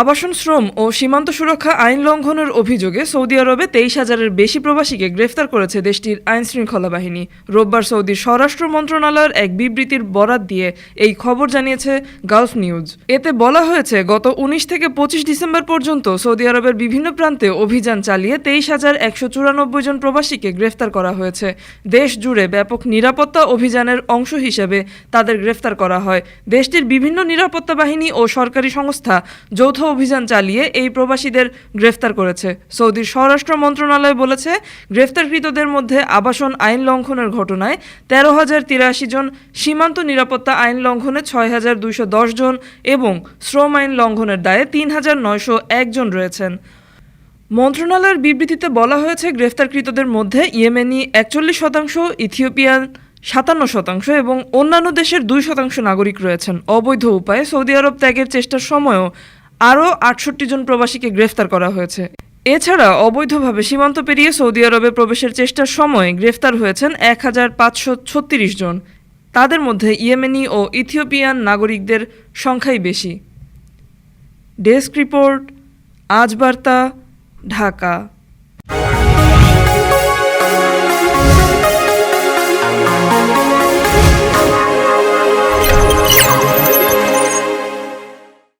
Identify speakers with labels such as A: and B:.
A: আবাসন শ্রম ও সীমান্ত সুরক্ষা আইন লঙ্ঘনের অভিযোগে সৌদি আরবে তেইশ হাজারের বেশি প্রবাসীকে গ্রেফতার করেছে দেশটির আইন শৃঙ্খলা বাহিনী। রোববার সৌদির স্বরাষ্ট্র মন্ত্রণালয়ের এক বিবৃতির বরাত দিয়ে এই খবর জানিয়েছে গালফ নিউজ। এতে বলা হয়েছে, গত উনিশ থেকে পঁচিশ ডিসেম্বর পর্যন্ত সৌদি আরবের বিভিন্ন প্রান্তে অভিযান চালিয়ে তেইশ হাজার একশো চুরানব্বই জন প্রবাসীকে গ্রেফতার করা হয়েছে। দেশ জুড়ে ব্যাপক নিরাপত্তা অভিযানের অংশ হিসেবে তাদের গ্রেফতার করা হয়। দেশটির বিভিন্ন নিরাপত্তা বাহিনী ও সরকারি সংস্থা যৌথ অভিযান চালিয়ে এই প্রবাসীদের গ্রেফতার করেছে। সৌদির স্বরাষ্ট্র মন্ত্রণালয় বলেছে, গ্রেফতারকৃতদের মধ্যে আবাসন আইন লঙ্ঘনের ঘটনায় তেরো হাজার তিরাশি জন, সীমান্ত নিরাপত্তা আইন লঙ্ঘনে ছয় হাজার দুইশো দশ জন এবং শ্রম আইন লঙ্ঘনের দায়ে তিন হাজার নয়শো একজন রয়েছেন। মন্ত্রণালয়ের বিবৃতিতে বলা হয়েছে, গ্রেফতারকৃতদের মধ্যে ইয়েমেনি একচল্লিশ শতাংশ, ইথিওপিয়ান সাতান্ন শতাংশ এবং অন্যান্য দেশের দুই শতাংশ নাগরিক রয়েছেন। অবৈধ উপায়ে সৌদি আরব ত্যাগের চেষ্টার সময়ও আরও আটষট্টি জন প্রবাসীকে গ্রেফতার করা হয়েছে। এছাড়া অবৈধভাবে সীমান্ত পেরিয়ে সৌদি আরবে প্রবেশের চেষ্টার সময় গ্রেফতার হয়েছেন এক হাজার পাঁচশো ছত্রিশ জন। তাদের মধ্যে ইয়েমেনি ও ইথিওপিয়ান নাগরিকদের সংখ্যাই বেশি। ডেস্ক রিপোর্ট, আজ বার্তা, ঢাকা।